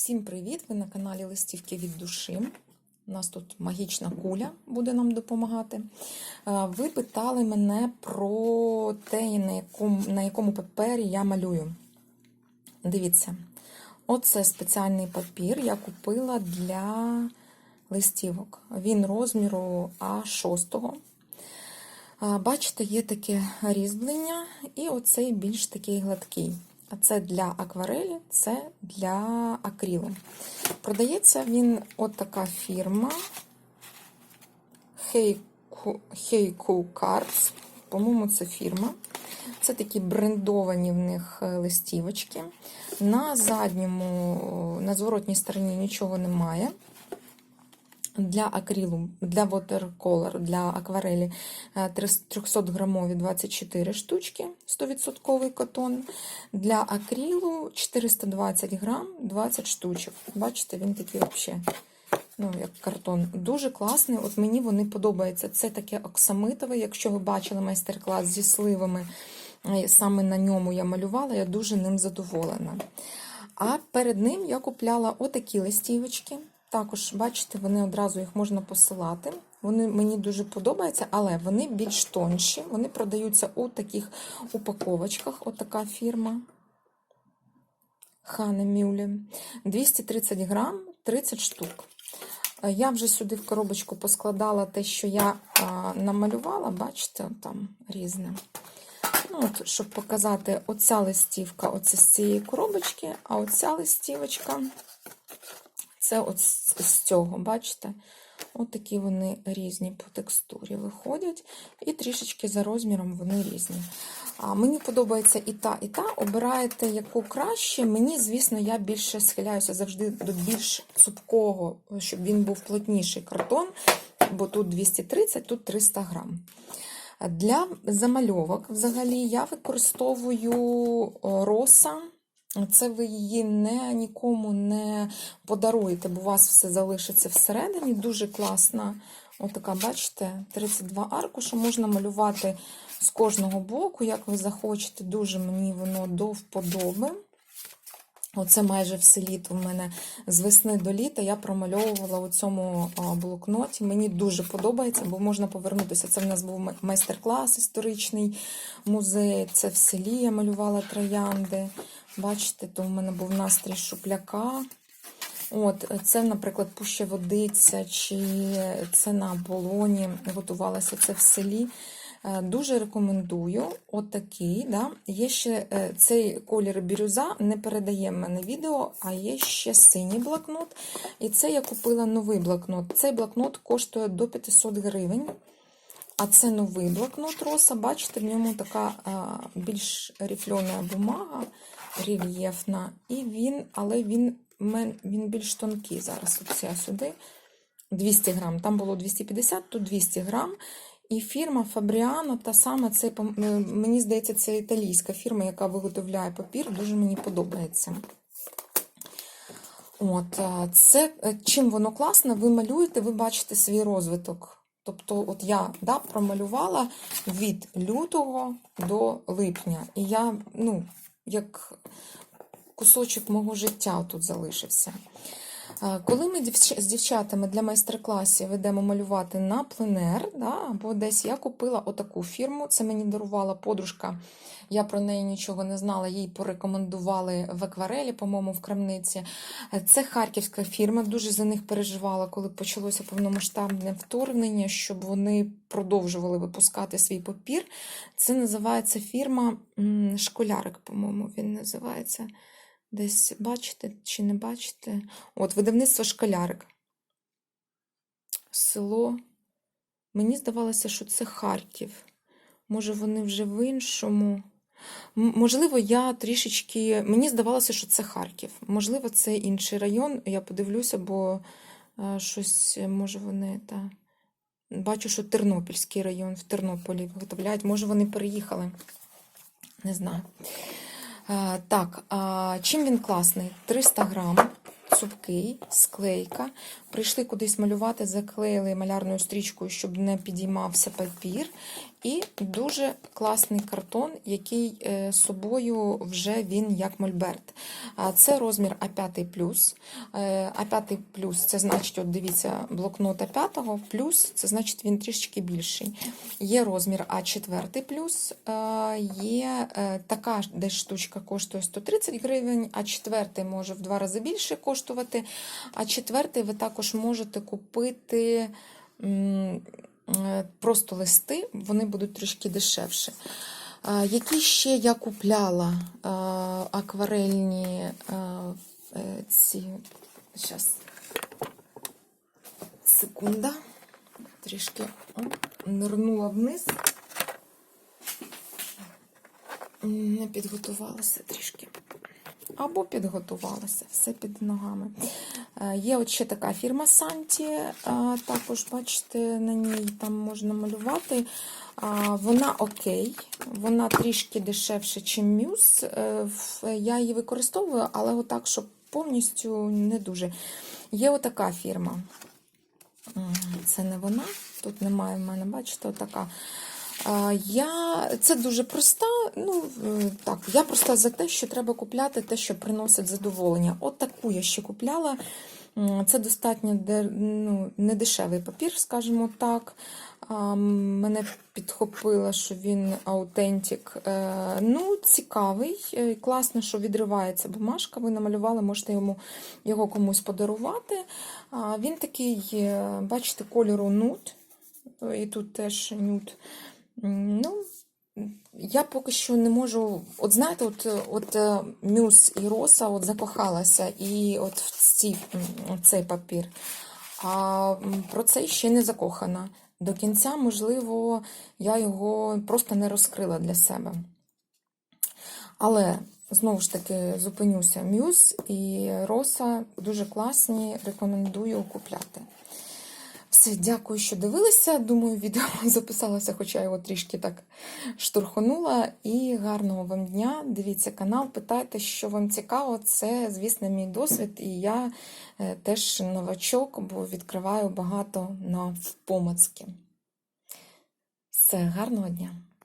Всім привіт! Ви на каналі Листівки від душі. У нас тут магічна куля буде нам допомагати. Е, Ви питали мене про те, на якому, на якому папері я малюю. Дивіться, оце спеціальний папір я купила для листівок. Він розміру А6. Бачите, є таке різьблення, і оцей більш такий гладкий. Це для акварелі, це для акрилу. Продається він от така фірма Heiku Cards. По-моєму, це фірма. Це такі брендовані в них е, листівочки. На задньому, на зворотній стороні нічого немає. Для акрилу, для watercolor, для акварелі 300 грамові 24 штучки, 100% котон. Для акрилу 420 грам 20 штучок. Бачите, він такий взагалі, ну, як картон. Дуже класний. От мені вони подобаються. Це таке оксамитове. Якщо ви бачили майстер-клас зі сливами, саме на ньому я малювала, я дуже ним задоволена. А перед ним я купляла отакі листівочки. Також, бачите, вони одразу їх можна посилати. Вони мені дуже подобаються, але вони більш тонші. Вони продаються у таких упаковочках. Отака фірма Хане Мюлі. 230 грам, 30 штук. Я вже сюди в коробочку поскладала те, що я а, намалювала, бачите, там різне. Ну, от, Щоб показати, оця листівка оце з цієї коробочки, а оця листівочка. Це от з цього, бачите? От такі вони різні по текстурі виходять, і трішечки за розміром вони різні. А Мені подобається і та, і та. Обираєте яку краще. Мені, звісно, я більше схиляюся завжди до більш цупкого, щоб він був плотніший картон, бо тут 230, тут 300 грам. Для замальовок взагалі я використовую роса. Це ви її не, нікому не подаруєте, бо у вас все залишиться всередині. Дуже класна, отака, бачите, 32 аркуша. Можна малювати з кожного боку, як ви захочете. Дуже мені воно до вподоби. Оце майже все літо в мене з весни до літа я промальовувала у цьому блокноті. Мені дуже подобається, бо можна повернутися. Це в нас був майстер-клас історичний музей. Це в селі я малювала троянди. Бачите, то в мене був настрій шупляка. От, Це, наприклад, пуща водиця, чи це на полоні готувалося це в селі. Дуже рекомендую отакий. Да? Є ще цей колір бірюза, не передає мене відео, а є ще синій блокнот. І це я купила новий блокнот. Цей блокнот коштує до 500 гривень. А це новий блокнот роса. Бачите, в ньому така більш рифльона бумага, рельєфна. І він, але він він більш тонкий. Зараз от я сюди 200 грам. Там було 250, тут 200 грам. І фірма Fabriano, та сама, це, мені здається, це італійська фірма, яка виготовляє папір, дуже мені подобається. От, це, Чим воно класно, ви малюєте, ви бачите свій розвиток. Тобто, от я да, промалювала від лютого до липня. І я, ну, як кусочок мого життя тут залишився. Коли ми з дівчатами для майстер-класів ведемо малювати на пленер, да, або десь я купила отаку фірму, це мені дарувала подружка, я про неї нічого не знала, їй порекомендували в акварелі, по-моєму, в крамниці. Це харківська фірма, дуже за них переживала, коли почалося повномасштабне вторгнення, щоб вони продовжували випускати свій папір. Це називається фірма Школярик, по-моєму, він називається. Десь бачите чи не бачите? От, видавництво шкалярик. Село. Мені здавалося, що це Харків. Може, вони вже в іншому. Можливо, я трішечки. Мені здавалося, що це Харків. Можливо, це інший район. Я подивлюся, бо щось, може, вони. та... Бачу, що Тернопільський район в Тернополі виготовляють. Може, вони переїхали. Не знаю. Так, чим він класний? 300 грам, цупкий, склейка. Прийшли кудись малювати, заклеїли малярною стрічкою, щоб не підіймався папір. І дуже класний картон, який е, собою вже він як мольберт. Це розмір А5 Е, А5 це значить, от дивіться, блокнот А5 плюс, це значить він трішечки більший. Є розмір А4 е, є така десь штучка коштує 130 гривень, а четвертий може в два рази більше коштувати. А четвертий ви також можете купити. Е, Просто листи, вони будуть трішки дешевше. А, Які ще я купляла акварельні е, ці. Зараз. Секунда. Трішки нирнула вниз. Не підготувалася трішки. Або підготувалася, все під ногами. Е, Є от ще така фірма Санті, е, також, бачите, на ній там можна малювати. Вона окей, вона трішки дешевше, ніж Мюз. Е, Я її використовую, але отак, щоб повністю не дуже. Є отака фірма. Це не вона, тут немає в мене, бачите, отака. Я, це дуже проста. Ну, е, так, я просто за те, що треба купляти те, що приносить задоволення. От таку я ще купляла. Це достатньо ну, недешевий папір, скажімо так. Мене підхопило, що він аутентик. Е, Ну, цікавий. Е, Класно, що відривається бумажка. Ви намалювали, можете йому, його комусь подарувати. Він такий, бачите, кольору нут. І тут теж нюд. Ну, я поки що не можу. От знаєте, от, от е, Мюс і Роса от закохалася і от в ці, цей папір. А про це ще не закохана. До кінця, можливо, я його просто не розкрила для себе. Але знову ж таки зупинюся. Мюс і Роса дуже класні, рекомендую купляти. Все, дякую, що дивилися. Думаю, відео записалося, хоча його трішки так штурхонула. І гарного вам дня. Дивіться канал, питайте, що вам цікаво. Це, звісно, мій досвід. І я е, теж новачок, бо відкриваю багато на впомацьки. Все, гарного дня!